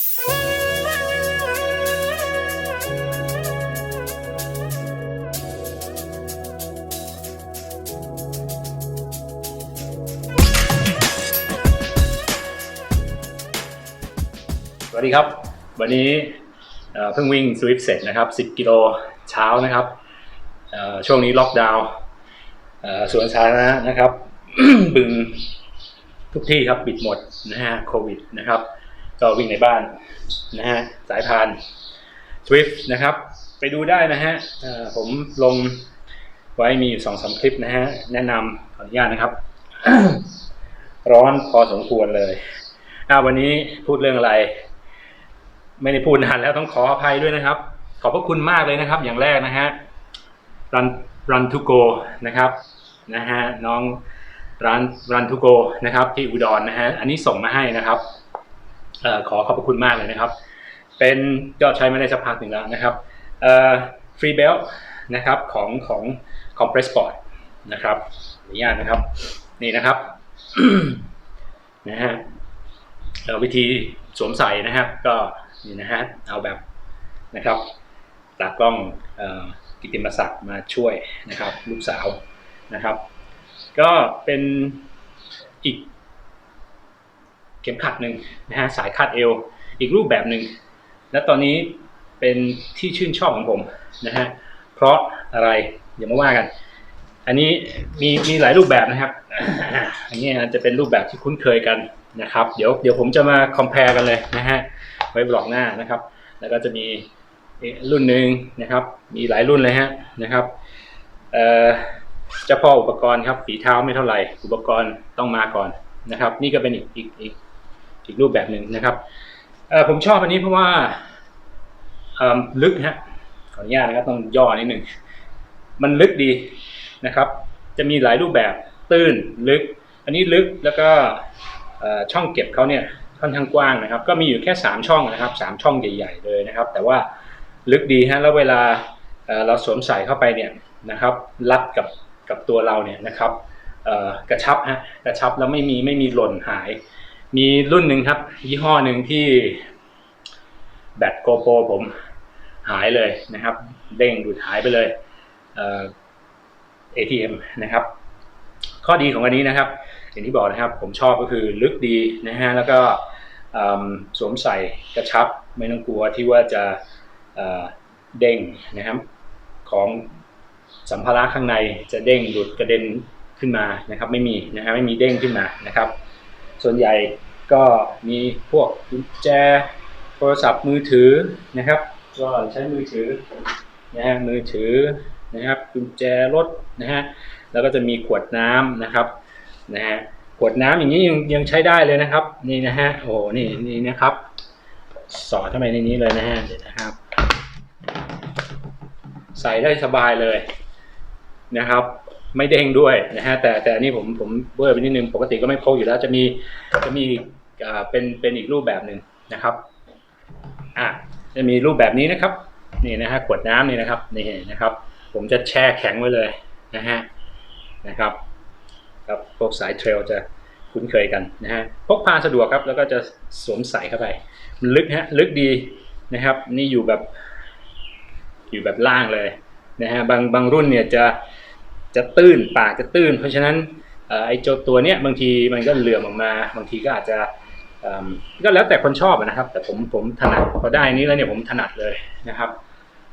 สวัสดีครับ วันนี้เพิ่งวิ่งสวิฟเสร็จนะครับ 10 กิโลเช้านะครับ ช่วงนี้ล็อกดาวน์สวนสาธารณะนะครับ บึงทุกที่ครับปิดหมดนะฮะโควิดนะครับ ก็วิ่งในบ้านนะฮะสายพาน Swift นะครับ ไปดูได้นะฮะผมลงไว้มีอยู่สองสามคลิปนะฮะ แนะนำขออนุญาตนะครับ ร้อนพอสมควรเลยอาวันนี้พูดเรื่องอะไร ไม่ได้พูดนานแล้วต้องขออภัยด้วยนะครับ ขอบพระคุณมากเลยนะครับ อย่างแรกนะฮะ run run to go นะครับนะฮะน้องร้าน run to go นะครับ ที่อุดรนะฮะอันนี้ส่งมาให้นะครับ ขอขอบพระคุณมากเลยนะครับ เป็นก็ใช้มาได้สักพักหนึ่งแล้วนะครับเอ่อ free belt นะครับของของ compress sport นะครับอนุญาตนะครับ นี่นะครับนะฮะเอ่อวิธีสวมใส่นะครับ ก็นี่นะฮะเอาแบบนะครับตากล้องอกิติมศักดิ์มาช่วยนะครับ ลูกสาวนะครับ ก็เป็นอีก เข็มขัดหนึ่งนะฮะสายคาดเอวอีกรูปแบบหนึ่งและตอนนี้เป็นที่ชื่นชอบของผมนะฮะเพราะอะไรเดี๋ยวมาว่ากัน อันนี้มีมีหลายรูปแบบนะครับ อันนี้จะเป็นรูปแบบที่คุ้นเคยกันนะครับ เดี๋ยวเดี๋ยวผมจะมา compare กันเลยนะฮะไว้บล็อกหน้านะครับ แล้วก็จะมีรุ่นหนึ่งนะครับ มีหลายรุ่นเลยฮะนะครับเอ่อจ้าพ่ออุปกรณ์ครับฝีเท้าไม่เท่าไหร่ อุปกรณ์ต้องมาก่อนนะครับ นี่ก็เป็นอีกอีกอีก อีกรูปแบบหนึ่งนะครับผมชอบอันนี้เพราะว่าลึกฮะขออนุญาตนะครับต้องย่อนิดหนึ่งมันลึกดีนะครับ จะมีหลายรูปแบบตื้นลึก อันนี้ลึกแล้วก็ช่องเก็บเขาเนี่ยค่อนข้างกว้างนะครับ ก็มีอยู่แค่ 3 ช่องนะครับสามช่องใหญ่ ๆ เลยนะครับ แต่ว่าลึกดีฮะแล้วเวลาเราสวมใส่เข้าไปเนี่ยนะครับ รัดกับกับตัวเราเนี่ยนะครับกระชับฮะกระชับแล้วไม่มีไม่มีหล่นหาย มีรุ่นหนึ่งครับ ยี่ห้อหนึ่งที่แบตโกโปรผมหายเลยนะครับ เด้งดูดหายไปเลยเอ่อ ATM นะครับ ข้อดีของอันนี้นะครับ อย่างที่บอกนะครับ ผมชอบก็คือลึกดีนะฮะแล้วก็สวมใส่กระชับไม่ต้องกลัวที่ว่าจะเเด้งนะครับ ของสัมภาระข้างในจะเด้งหลุดกระเด็นขึ้นมานะครับ ไม่มีนะฮะไม่มีเด้งขึ้นมานะครับ ส่วนใหญ่ก็มีพวกกุญแจโทรศัพท์มือถือนะครับ ก็ใช้มือถือนะฮะมือถือนะครับกุญแจรถนะฮะแล้วก็จะมีขวดน้ำนะครับนะฮะขวดน้ำอย่างนี้ยังยังใช้ได้เลยนะครับ นี่นะฮะโอ้นี่นี่นะครับ สอดเข้าไปในนี้เลยนะฮะเดี๋ยวนะครับ ใส่ได้สบายเลยนะครับ ไม่เด้งด้วยนะฮะแต่แต่อันนี้ผมผมเบอร์ไปนิดนึงปกติก็ไม่พกอยู่แล้วจะมีจะมีอ่าเป็นเป็นอีกรูปแบบหนึ่งนะครับอะจะมีรูปแบบนี้นะครับนี่นะฮะขวดน้ำนี่นะครับนี่นะครับ ผมจะแช่แข็งไว้เลยนะฮะนะครับครับพวกสายเทรลจะคุ้นเคยกันนะฮะพกพาสะดวกครับ แล้วก็จะสวมใส่เข้าไป มันลึกฮะลึกดีนะครับ นี่อยู่แบบอยู่แบบล่างเลยนะฮะบางบางรุ่นเนี่ยจะ จะตื้นปากจะตื้น เพราะฉะนั้นไอ้เจ้าตัวเนี้ยบางทีมันก็เหลื่อมออกมา บางทีก็อาจจะก็แล้วแต่คนชอบนะครับ แต่ผมผมถนัดพอได้นี้แล้วเนี่ยผมถนัดเลยนะครับ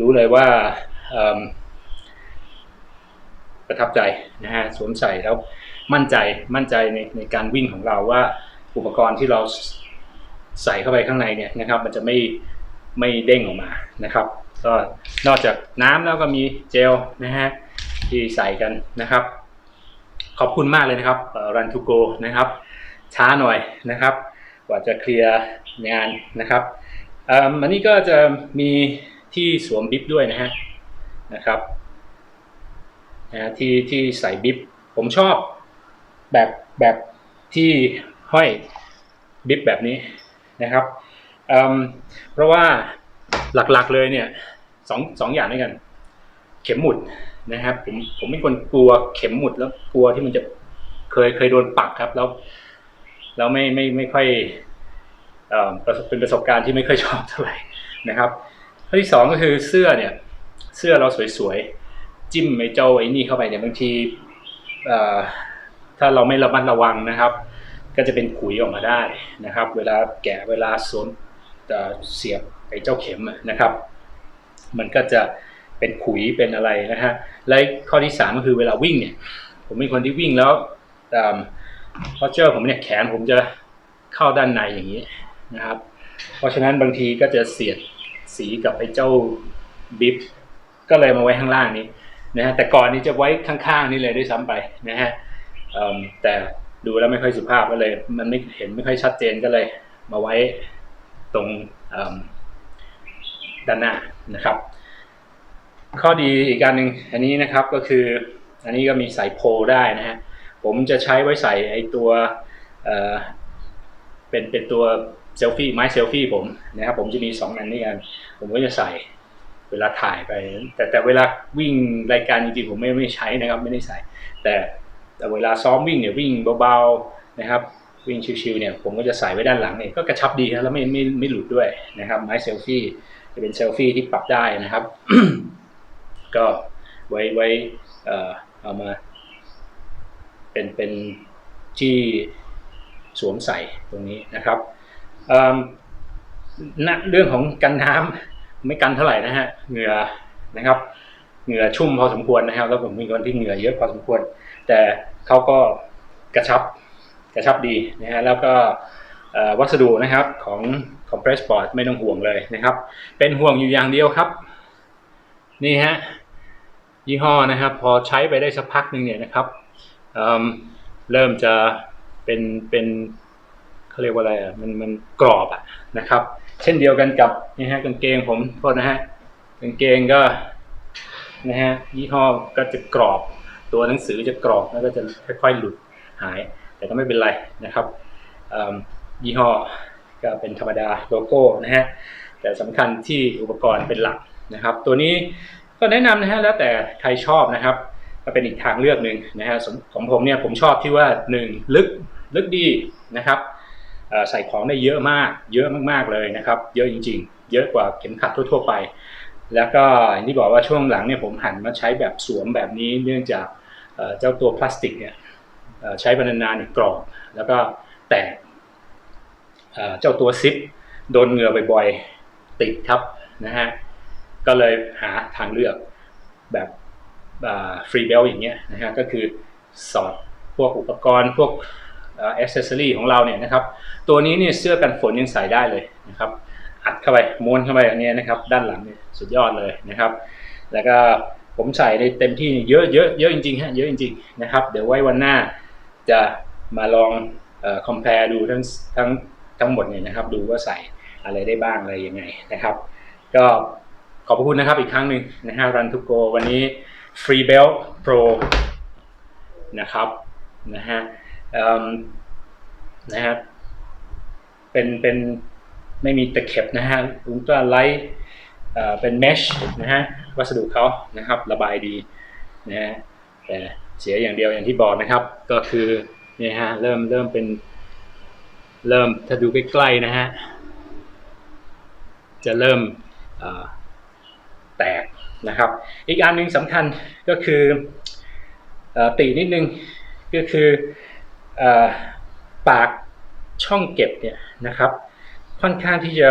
รู้เลยว่าประทับใจนะฮะสวมใส่แล้วมั่นใจมั่นใจในในการวิ่งของเราว่าอุปกรณ์ที่เราใส่เข้าไปข้างในเนี่ยนะครับ มันจะไม่ไม่เด้งออกมานะครับ ก็นอกจากน้ำแล้วก็มีเจลนะฮะ ที่ใส่กันนะครับ ขอบคุณมากเลยนะครับรันทูโกนะครับ ช้าหน่อยนะครับ กว่าจะเคลียร์งานนะครับอ,อันนี้ก็จะมีที่สวมบิบด้วยนะฮะนะครับนะที่ที่ใส่บิบผมชอบแบบแบบที่ห้อยบิบแบบนี้นะครับเอิ่มเพราะว่าหลักๆเลยเนี่ยสองสองอย่างด้วยกัน เข็มหมุด นะครับ ผมผมเป็นคนกลัวเข็มหมุดแล้วกลัวที่มันจะเคยเคยโดนปักครับ แล้วแล้วไม่ไม่ไม่ค่อยเอ่อเป็นประสบการณ์ที่ไม่ค่อยชอบเท่าไหร่นะครับข้อที่สองก็คือเสื้อเนี่ย เสื้อเราสวยๆจิ้มไอ้เจ้าไอ้นี่เข้าไปเนี่ยบางทีเอ่อถ้าเราไม่ระมัดระวังนะครับ ก็จะเป็นขุยออกมาได้นะครับ เวลาแกะเวลาสวมเอ่อเสียบไอ้เจ้าเข็มนะครับ มันก็จะ เป็นขุยเป็นอะไรนะฮะและข้อที่สามก็คือเวลาวิ่งเนี่ย ผมเป็นคนที่วิ่งแล้วพอเจอผมเนี่ยแขนผมจะเข้าด้านในอย่างนี้นะครับ เพราะฉะนั้นบางทีก็จะเสียดสีกับไอ้เจ้าบิฟก็เลยมาไว้ข้างล่างนี้นะฮะแต่ก่อนนี้จะไว้ข้างๆนี่เลยด้วยซ้ำไปนะฮะแต่ดูแล้วไม่ค่อยสุภาพก็เลย มันไม่เห็นไม่ค่อยชัดเจนก็เลย มาไว้ตรงด้านหน้านะครับ ข้อดีอีกการหนึ่งอันนี้นะครับก็คืออันนี้ก็มีใส่โพได้นะฮะผมจะใช้ไว้ใส่ไอตัวเเป็นเป็นตัวเซลฟี่ไม้เซลฟี่ผมนะครับผมจะมีสองอันนี้กัน ผมก็จะใส่เวลาถ่ายไป แต่แต่เวลาวิ่งรายการจริงๆผมไม่ไม่ใช้นะครับไม่ได้ใส่ แต่แต่เวลาซ้อมวิ่งเนี่ยวิ่งเบาๆนะครับวิ่งชิวๆเนี่ยผมก็จะใส่ไว้ด้านหลังเนี่ยก็กระชับดีนะแล้วไม่ไม่ไม่หลุดด้วยนะครับไม้เซลฟี่จะเป็นเซลฟี่ที่ปรับได้นะครับ ก็ไว้ไว้เอามา เป็นเป็นที่สวมใส่ตรงนี้นะครับเอิ่มณเรื่องของกันน้ำไม่กันเท่าไหร่นะฮะเหงื่อนะครับ เหงื่อชุ่มพอสมควรนะครับ แล้วผมเป็นคนที่เหงื่อเยอะพอสมควร แต่เขาก็กระชับกระชับดีนะฮะแล้วก็วัสดุนะครับของ Compress Board ไม่ต้องห่วงเลยนะครับ เป็นห่วงอยู่อย่างเดียวครับ นี่ฮะ ยี่ห้อนะครับ พอใช้ไปได้สักพักหนึ่งเนี่ยนะครับเเริ่มจะเป็นเป็นเขาเรียกว่าอะไรอะมันมันกรอบอะนะครับ เช่นเดียวกันกับนี่ฮะกางเกงผมโทษนะฮะกางเกงก็นะฮะยี่ห้อก็จะกรอบ ตัวหนังสือจะกรอบแล้วก็จะค่อยๆหลุดหาย แต่ก็ไม่เป็นไรนะครับยี่ห้อก็เป็นธรรมดาโลโก้นะฮะแต่สำคัญที่อุปกรณ์เป็นหลักนะครับ ตัวนี้ ก็แนะนำนะฮะแล้วแต่ใครชอบนะครับก็เป็นอีกทางเลือกหนึ่งนะฮะของผมเนี่ยผมชอบที่ว่าหนึ่งลึกลึกดีนะครับใส่ของได้เยอะมาก เยอะมากๆเลยนะครับ เยอะจริง ๆ เยอะกว่าเข็มขัดทั่ว ๆ ไป แล้วก็อย่างที่บอกว่าช่วงหลังเนี่ยผมหันมาใช้แบบสวมแบบนี้เนื่องจากเจ้าตัวพลาสติกเนี่ยใช้ไปนานๆเนี่ยกรอบแล้วก็แตกเจ้าตัวซิปโดนเหงื่อบ่อยๆติดครับนะฮะ ก็เลยหาทางเลือกแบบฟรีเบลอย่างเงี้ยนะฮะก็คือสอดพวกอุปกรณ์พวกเอเซสซอรี่ของเราเนี่ยนะครับตัวนี้เนี่ยเสื้อกันฝนยังใส่ได้เลยนะครับอัดเข้าไปม้วนเข้าไปอันเนี้ยนะครับด้านหลังเนี่ยสุดยอดเลยนะครับ แล้วก็ผมใส่ในเต็มที่เยอะเยอะเยอะจริงๆฮะเยอะจริงๆนะครับเดี๋ยวไว้วันหน้าจะมาลองเอ่อ compare ดูทั้งทั้งทั้งหมดเนี่ยนะครับดูว่าใส่อะไรได้บ้างอะไรยังไงนะครับ ก็ ขอบพระคุณนะครับอีกครั้งหนึ่งนะฮะ Run to Go วันนี้ Free Belt Pro นะครับนะฮะนะฮะเป็นเป็นไม่มีตะเข็บนะฮะอุลตราไลท์เป็นเมชนะฮะวัสดุเขานะครับ ระบายดีนะฮะแต่เสียอย่างเดียวอย่างที่บอกนะครับ ก็คือเนี่ยฮะเริ่มเริ่มเป็นเริ่มถ้าดูใกล้ๆนะฮะจะเริ่มอ่อ แตกนะครับ อีกอันหนึ่งสำคัญก็คืออตีนิดนึงก็คืออปากช่องเก็บเนี่ยนะครับ ค่อนข้างที่จะ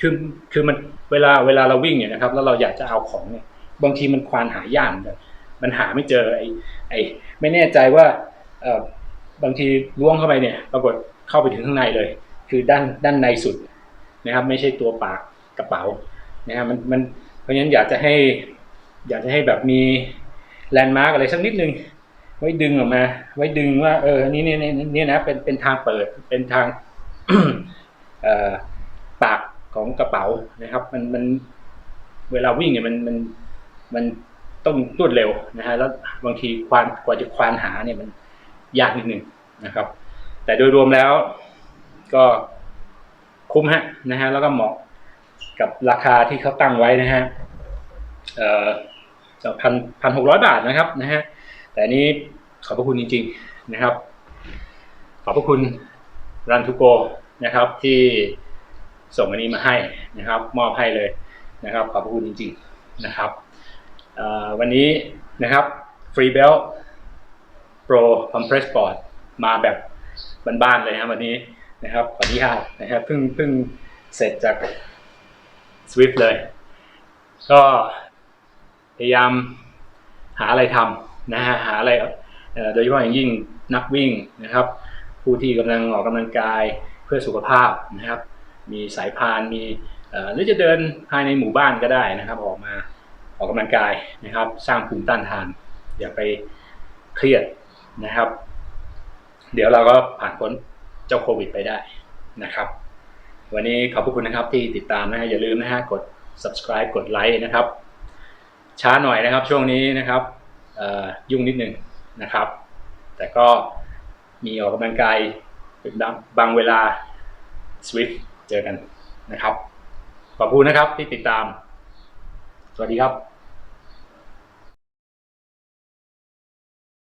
คือคือมันเวลาเวลาเราวิ่งเนี่ยนะครับ แล้วเราอยากจะเอาของเนี่ยบางทีมันควานหายากเหมือนกันมันหาไม่เจอไอ้ไอ้ไม่แน่ใจว่าบางทีล้วงเข้าไปเนี่ย ปรากฏเข้าไปถึงข้างในเลย คือด้านด้านในสุดนะครับ ไม่ใช่ตัวปากกระเป๋านะครับมันมัน เพราะฉะนั้นอยากจะให้ อยากจะให้แบบมีแลนด์มาร์กอะไรสักนิดนึง ไว้ดึงออกมา ไว้ดึงว่า เออนี่นี่นี่นี่นะเป็นเป็นทางเปิดเป็นทางปากของกระเป๋านะครับ มันมันเวลาวิ่งเนี่ยมันมันมันต้องรวดเร็วนะฮะแล้วบางทีควานกว่าจะควานหาเนี่ยมันยากนิดนึงนะครับ แต่โดยรวมแล้วก็คุ้มฮะนะฮะแล้วก็เหมาะ กับราคาที่เขาตั้งไว้นะฮะเอ่อพันพันหกร้อยบาทนะครับนะฮะแต่นี้ขอบพระคุณจริง ๆนะครับ ขอบพระคุณรันทุโกนะครับที่ส่งอันนี้มาให้นะครับ มอบให้เลยนะครับ ขอบพระคุณจริง ๆนะครับวันนี้นะครับฟรีเบล Pro Compress Board มาแบบบ้านๆเลยครับวันนี้นะครับขออนุญาตนะครับเพิ่งเพิ่งเสร็จจาก Swift เลย ก็พยายามหาอะไรทำนะฮะหาอะไรโดยเฉพาะอย่างยิ่งนักวิ่งนะครับ ผู้ที่กำลังออกกำลังกายเพื่อสุขภาพนะครับ มีสายพานมีหรือจะเดินภายในหมู่บ้านก็ได้นะครับ ออกมาออกกำลังกายนะครับ สร้างภูมิต้านทาน อย่าไปเครียดนะครับ เดี๋ยวเราก็ผ่านพ้นเจ้าโควิดไปได้นะครับ วันนี้ขอบพระคุณนะครับที่ติดตามนะฮะอย่าลืมนะฮะกด subscribe กดไลค์นะครับ ช้าหน่อยนะครับช่วงนี้นะครับยุ่งนิดนึงนะครับ แต่ก็มีออกกำลังกายเป็นบางบางเวลา Swift เจอกันนะครับ ขอบคุณนะครับที่ติดตาม สวัสดีครับ